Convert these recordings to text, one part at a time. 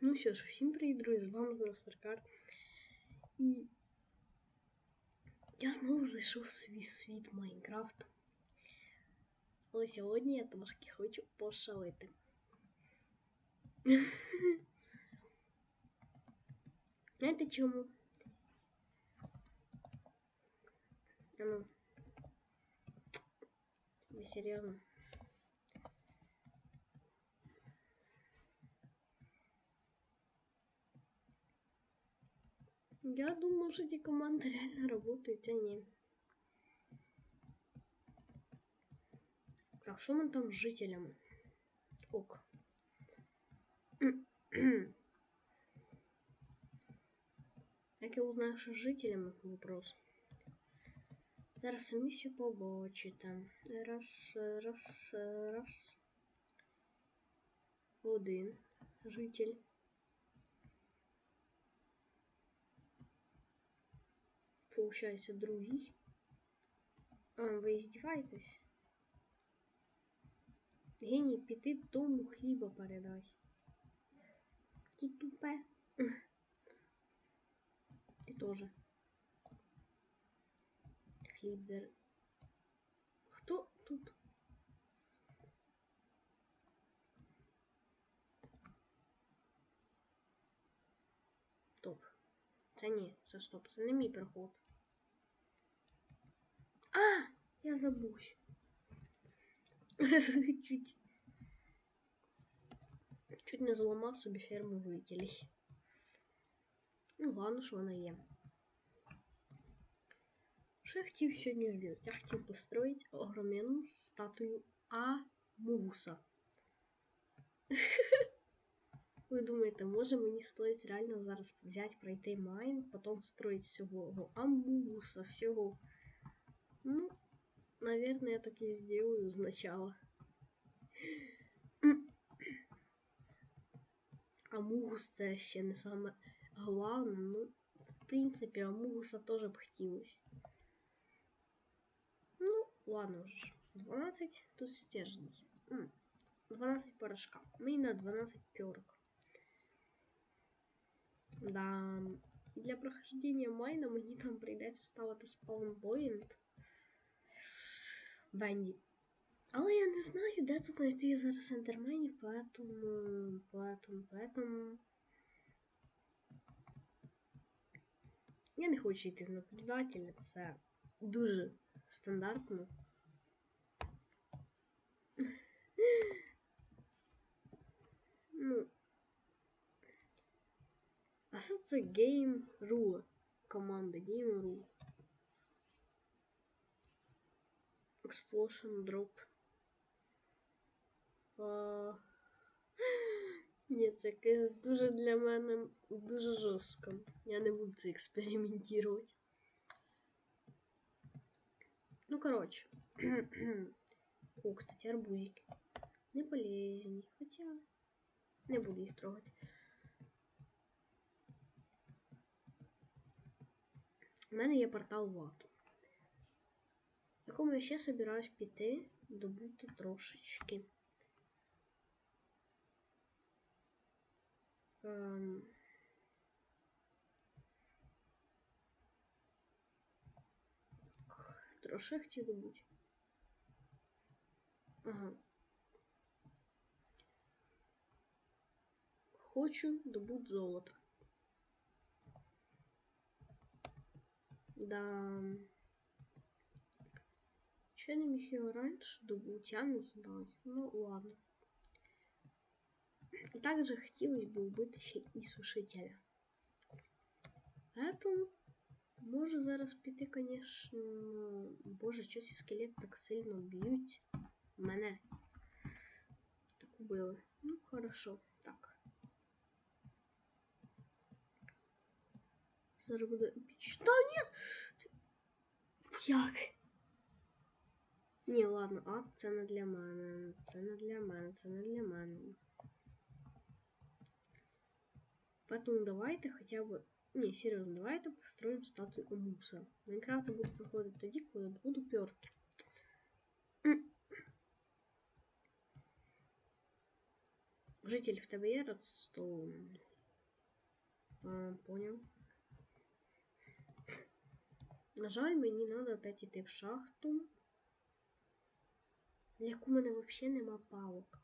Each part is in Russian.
Ну що ж, всім привіт, друзі, з вами Знастеркар. І я знову зайшов в свій світ Майнкрафт. Але сьогодні я трошки хочу пошалити. Знаєте чому? А ну. Ви серйозно? Я думал, что эти команды реально работают, а не. Так, что мы там с жителям? Ок. Як я узнаю, що з жителями вопрос. Зараз самі все побачите. Раз, раз, раз. Один житель. Получается другий. А, ви издеваетесь? Геній, піти тому хліба передай. Ти тупе. Ти тоже. Хліб дер. Хто тут? Стоп. Це ні, це стоп, це не мій проход. А, я забусь. Чуть. Чуть не зламав собі ферму жителей. Ну, ладно, що вона є. Що я хотів сьогодні зробити? Я хотів построїти огроменну статую Амуса. Ви думаєте, може мені стоїть реально зараз взяти, пройти майн, потім строїть всього Амуса, всього. Ну, наверное, я так и сделаю сначала. Амугус це ще не саме головне, ну, в принципі, Амугуса теж б хотілося. Ну, ладно вже. 12 тут стержней. 12 порошка. Ми на 12 перок. Да. Для прохождения майна мені там прийдеться ставити спаунпоінт. Венді. Але я не знаю, де тут знайти зараз ендерменів, поэтому, поэтому, поэтому... Я не хочу йти в наблюдателя, це дуже стандартно. ну. А що це Game Rule? Команда Game Rule. Explosion Drop. А... Ні, це якесь дуже для мене дуже жорстко. Я не буду це експериментувати. Ну, короче. О, кстати, арбузики. Не полезні. Хотя не буду їх трогати. У мене є портал вату якому я ще собираюсь піти, добути трошечки. Ем... Троши хотів добути. Ага. Хочу добути золото. Да. Ще не міг його раніше добути, я не знаю. Ну ладно. І також хотілося б вбити ще і сушителя. Поэтому можу зараз піти, звісно. Боже, що ці скелети так сильно б'ють мене. Так убили. Ну, хорошо. Так. Зараз буде епічно. Та ні! Як? Ні, ладно, а це не для мене. Це не для мене, це не для мене. Поэтому давайте хоча б... Ні, серйозно, давайте построїмо статую Амуса. Майнкрафт буде проходити тоді, коли буду перки. Житель в тебе є Редстоун? А, понял. На жаль, мені треба опять іти в шахту. Як у мене взагалі нема палок.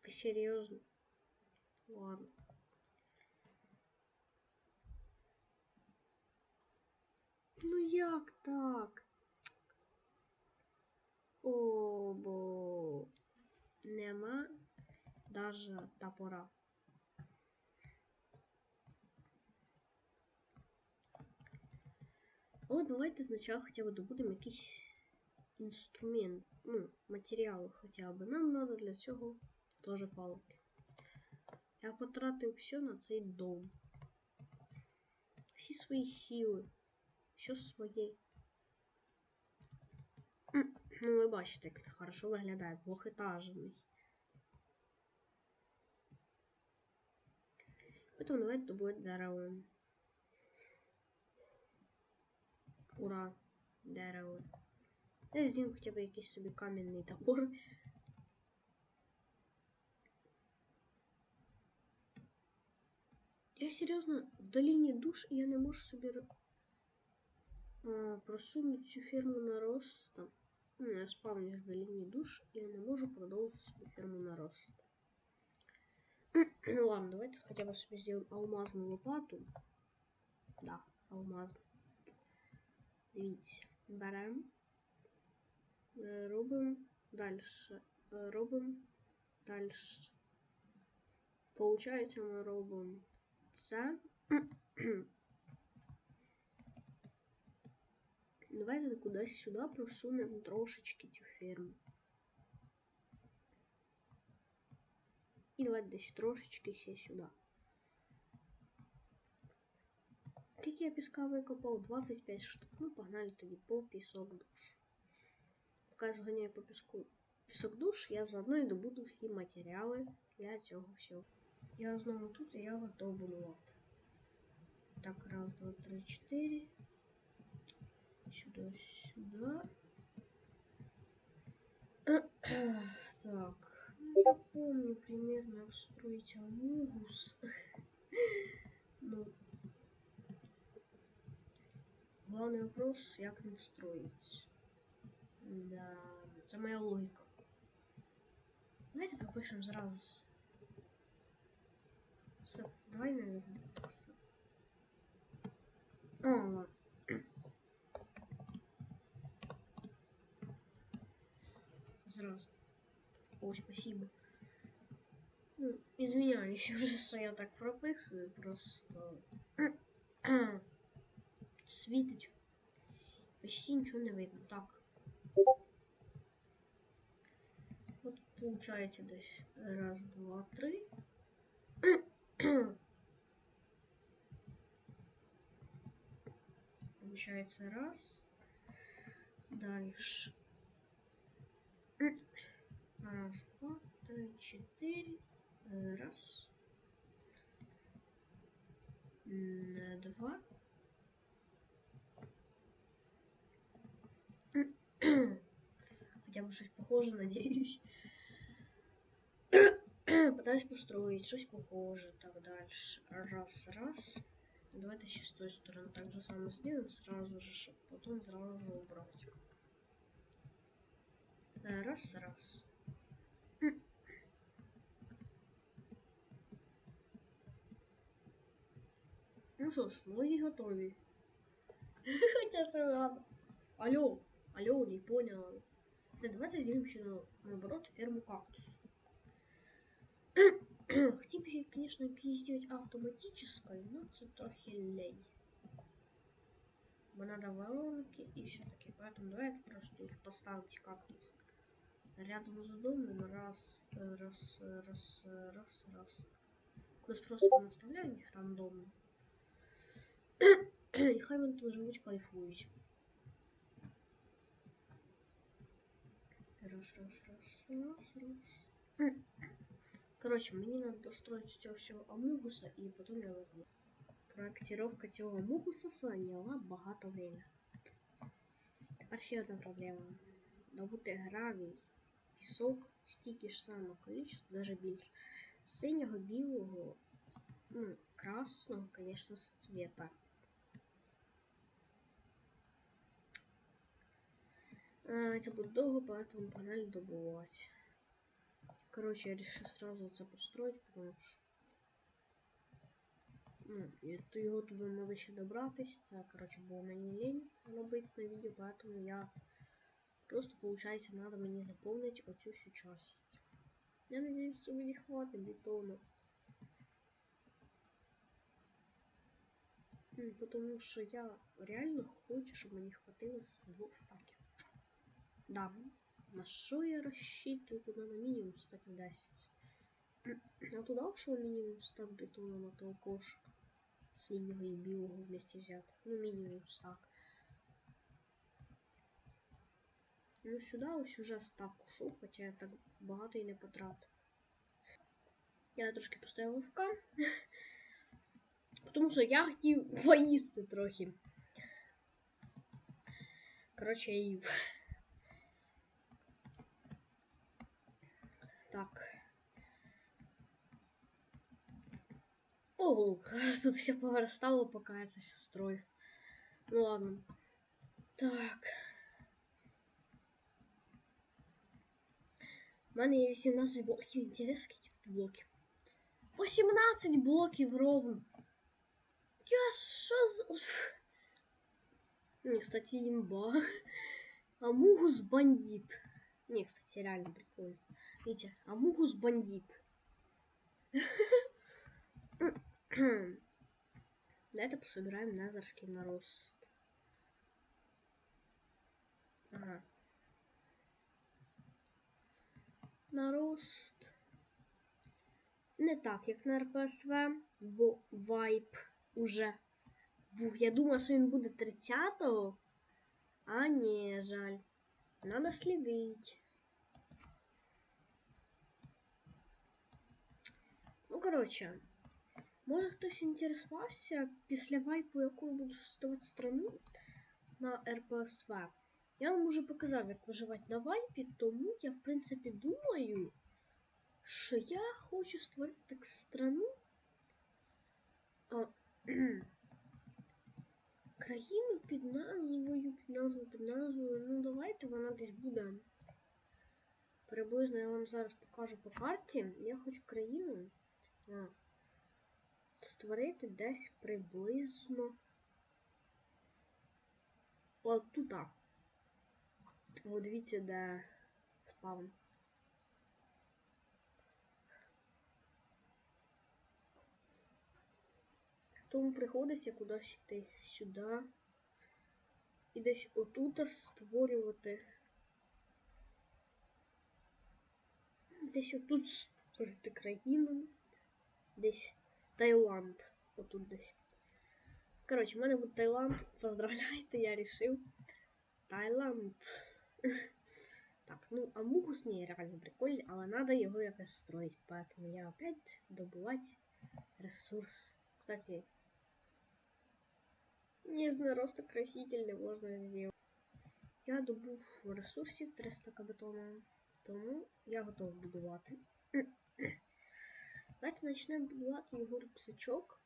Ти серйозно? Ладно. Ну як так? О, бо нема даже топора. От давайте спочатку хоча б добудемо якийсь інструмент, ну, матеріали хоча б. Нам треба для цього теж палки. Я потратив все на цей дом. Всі свої сили. Все своє. Ну, ви бачите, як він хорошо виглядає, двохетажний. Потім давайте добувати дерево. Ура, дерево. Я з'їм хоча б якийсь собі кам'яний топор. Я серйозно в долині душ і я не можу собі ро- а, просунути цю ферму на рост. Там. Ну, я спавню в долині душ і я не можу продовжити свою ферму на рост. Ну ладно, давайте хотя бы себе сделаем алмазную лопату. Да, алмазну. Дивіться, беремо, е, робимо далі, е, робимо далі. Получається, ми робимо це. Давайте кудись сюди просунемо трошечки цю ферму. І давайте десь трошечки ще сюди. Скільки я піска викопав? 25 штук. Ну, погнали тоді по пісок душ. Поки я зганяю по піску пісок душ, я заодно і добуду всі матеріали для цього всього. Я знову тут і я готов будувати. Так, раз, два, три, чотири. Сюди, сюди. Так. Я помню примерно, как строить амугус. главный вопрос, як він строить. Да, це моя логіка. Давайте пропишемо зразу. Сет. Давай, наверное, сет. О, ладно. Сразу. Ой, спасибо. Ну, извиняюсь уже, что я так прописываю, просто світить. Почти ничего не видно. Так. Вот получается десь раз, два, три. Получается раз. Дальше. Раз, два, три, четыре. Э, Раз. Два. Хотя бы что-то похоже, надеюсь. Пытаюсь построить что-то похоже. Так, дальше. Раз, раз. Давайте ще з тої сторони так же само сделаем сразу же, чтобы потом сразу же убрать. Э, Раз, раз. Ну що ж, ноги готові. Хоча це ладно. Алло, алло, не понял. Да, давайте сделаем еще на- наоборот ферму кактус. Хотів би, я, конечно, її сделать автоматической, но це трохи лень. Бо надо воронки и все таки Поэтому давайте просто их поставить кактус. Рядом з домом раз, э, раз, э, раз, э, раз, раз. Колись просто понаставляю їх рандомно. І хай вони тут живуть, кайфують. Раз, раз, раз, раз, раз. Короче, мне надо достроить цього всього амугуса, і потім я верну. Проектировка цього амугуса зайняла багато время. А ще одна проблема. Добути гравій, пісок, стільки ж самого количества, навіть більше. Синього, білого, ну, красного, конечно, цвета. А, это будет долго, поэтому погнали добывать. Короче, я решил сразу это построить, потому что ну, і то його туди треба ще добратись. Це, коротше, було мені лень робити на відео, поэтому я просто, получается, надо мені заповнити оцю всю часть. Я надеюсь, що мені хватить бетону. М, Потому що я реально хочу, щоб мені хватило з двох стаків. Да. На що я розчитую туди на мінімум стаків 10? А туди що мінімум стак бетону на того кошика? Синього і білого вместе взяти. Ну, мінімум стак. Ну, сюди ось уже стак ушов, хоча я так багато і не потратив. Я трошки поставив ВК. Тому що я хотів поїсти трохи. Коротше, я їв. Так. Ого, тут все повырастало, пока я это все строю. Ну ладно. Так. У мене є 18 блоків. Інтересно, скільки тут блоків. 18 блоків ровно. Я що за... Не, кстати, имба. Амугус бандит. Не, кстати, реально прикольно. Видите, Амугус бандит. Давайте пособираем назарский нарост. Ага. Нарост. Не так, як на РПСВ, бо вайп уже був. Я думала, що він буде 30-го. А ні, жаль. Надо слідити. Коротше, може хтось інтересувався після вайпу, яку буду создавати страну на РПСВ. Я вам уже показав, як виживати на вайпі, тому я, в принципі, думаю, що я хочу створити так страну. А, країну під назвою, під назвою, під назвою. Ну, давайте вона десь буде. Приблизно я вам зараз покажу по карті. Я хочу країну створити десь приблизно. От тут. О, дивіться, де спавн. Тому приходиться кудись йти сюди. І десь отут створювати. Десь отут створити країну. Десь Таїланд. Отут десь. Коротше, в мене буде Таїланд. Поздравляйте, я рішив. Таїланд. Так, ну, Амугус не реально прикольный, але надо его якось строить, поэтому я опять добывать ресурс. Кстати, не роста красительный можно сделать. Я добув ресурсів 300 бетону, тому я готов будувати. Давайте почнемо будувати його рюкзачок.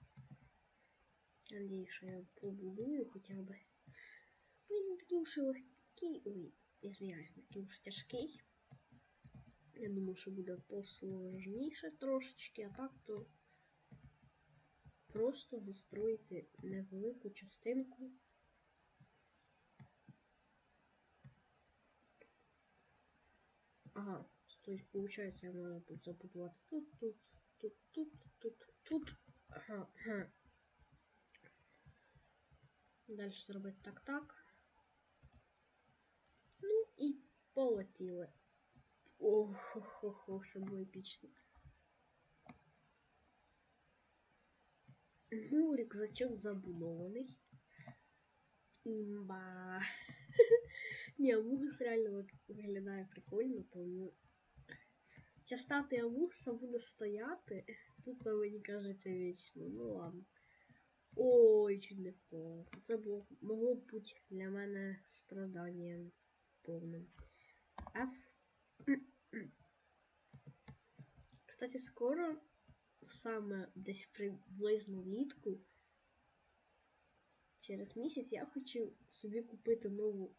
Я надіюсь, що я побудую хоча б. Він не такий уж і легкий. Ой, извиняюсь, такий уж тяжкий. Я думаю, що буде посложніше трошечки, а так то просто застроїти невелику частинку. Ага, то есть получается я надо тут забудувати тут, тут, тут, тут, тут, тут. Ага, ага. Дальше зробити так-так. Ну і полетіли. Ох-хо-хо, все було епічно. Ну, рюкзачок забудований. Імба. Ні, Амугус реально виглядає прикольно, тому ця статуя Амугуса буде стояти. Тут, мені кажеться, вічно. Ну ладно. Ой, чуть не впав. Це було могло б бути для мене страданням повним. F. Кстати, скоро, саме десь приблизно влітку, через місяць я хочу собі купити нову,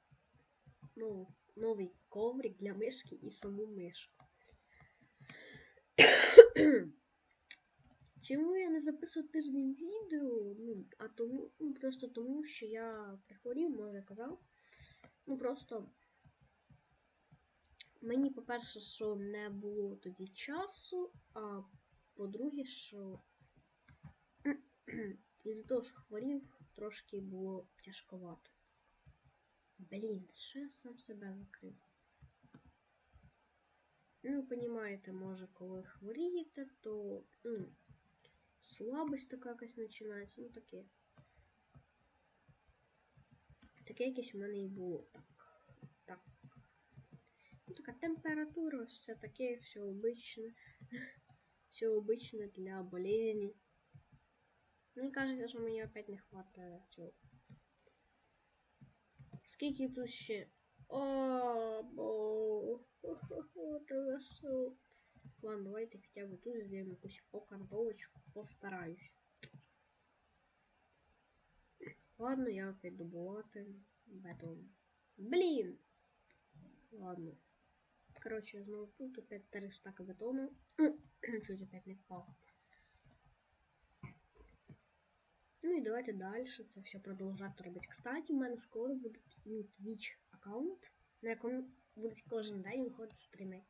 нову, новий коврик для мишки і саму мишку. Чому я не записую тиждень відео? Ну, а тому, ну, просто тому, що я прихворів, може казав. Ну просто мені, по-перше, що не було тоді часу, а по-друге, що із-за того, що хворів, трошки було тяжковато. Блін, що я сам себе закрив? Ну, ви розумієте, може, коли хворієте, то ну, слабость така якась починається, ну таке. Таке якесь у мене і було. Так. Так. Ну, така температура, все таке, все обичне. Все обичне для болезни. Мені кажеться, що мені опять не хватає цього. Скільки тут ще? О, бо. Та за що? Ладно, давайте хоча б тут сделаем якусь окантовочку. Постараюсь. Ладно, я опять добувати бетон. Блін! Ладно. Короче, знову тут опять 3 стака бетону. Чуть опять не впав. Ну і давайте далі це все продовжати робити. Кстати, в мене скоро буде ну, Twitch Ну, аккаунт, на якому будуть кожен день виходити стріми.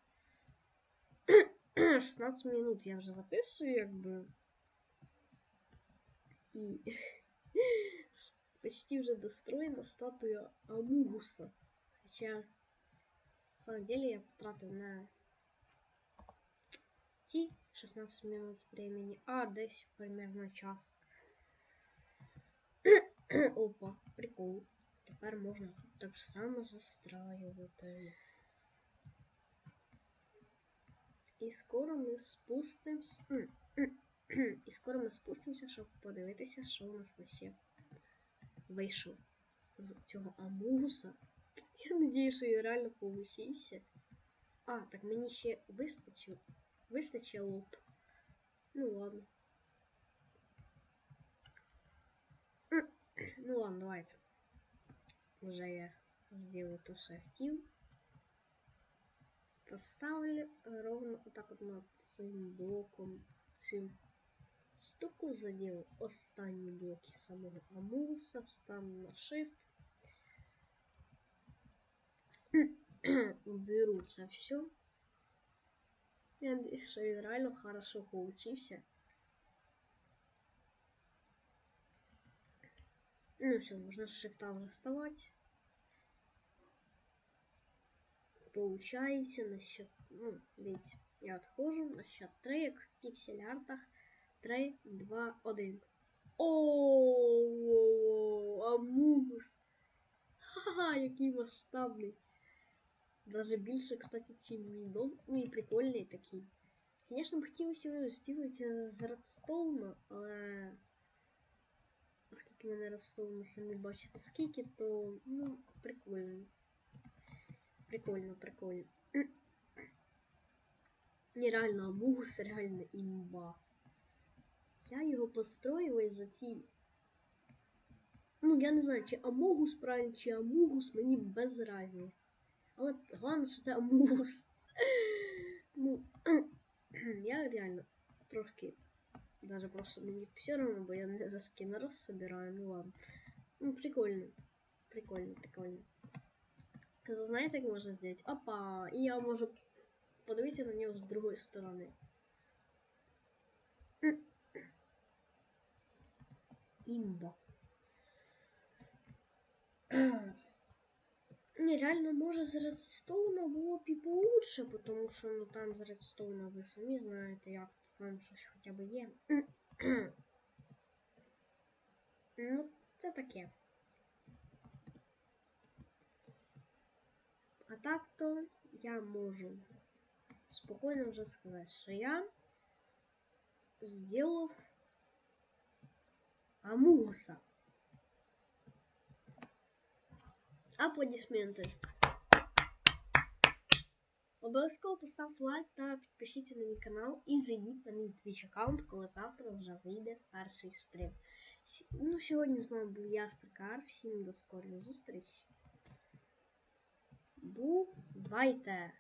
16 минут я вже записую, якби. І почти вже достроєна статуя Амугуса. Хоча, на самом деле, я потратив на ті 16 минут времени, а десь примерно час. Опа, прикол. Тепер можна тут так само застраювати. І скоро ми спустимось. І скоро ми спустимося, щоб подивитися, що у нас вообще вийшов з цього амугуса. Я надію, що він реально получився. А, так мені ще вистачило. Вистачило б. Ну ладно. Ну ладно, давайте. Уже я сделаю то, что я хотел. Поставлю ровно вот так вот над цим блоком цим штуку заділ останні блоки самого амуса, стану на Shift. Беру це все. Я надеюсь, що він реально хорошо получився. Ну все, можно с шифта уже вставать. Получається на счет, ну, дивіться, я відходжу на счет 3, як в піксель-артах. 3, 2, 1. Ооо, Амугус. Ха-ха, який масштабний. Даже більше, кстати, чим мій дом. Ну і прикольний такий. Звісно, б хотілося його зробити з редстоуна, але... Оскільки мене Редстоун самі бачите скільки, то ну, прикольно. Прикольно, прикольно. Нереально, Амугус реально імба. Я його построїла за ці. Ну, я не знаю, чи Амогус правильно, чи Амугус, мені без разниці. Але головне, що це Амугус. Ну, я реально трошки Даже просто мне все равно, бо я не за скиннеров собираю, ну ладно. Ну, прикольно. Прикольно, прикольно. Знаете, как можно сделать? Опа! И я могу подивитися на него с другой стороны. Имба. Не, реально, може з Редстоуна було б і получше, потому що ну там з Редстоуна ви самі знаєте, як там щось хоча б є. ну, це таке. А так то я можу спокійно вже сказати, що я зробив Амуса. Аплодисменти. Обов'язково поставте лайк та підпишіться на мій канал і зайдіть на мій Twitch аккаунт, коли завтра вже вийде перший стрім. С- Ну, сьогодні з вами був я, Стакар. Всім до скорої зустрічі. Бувайте!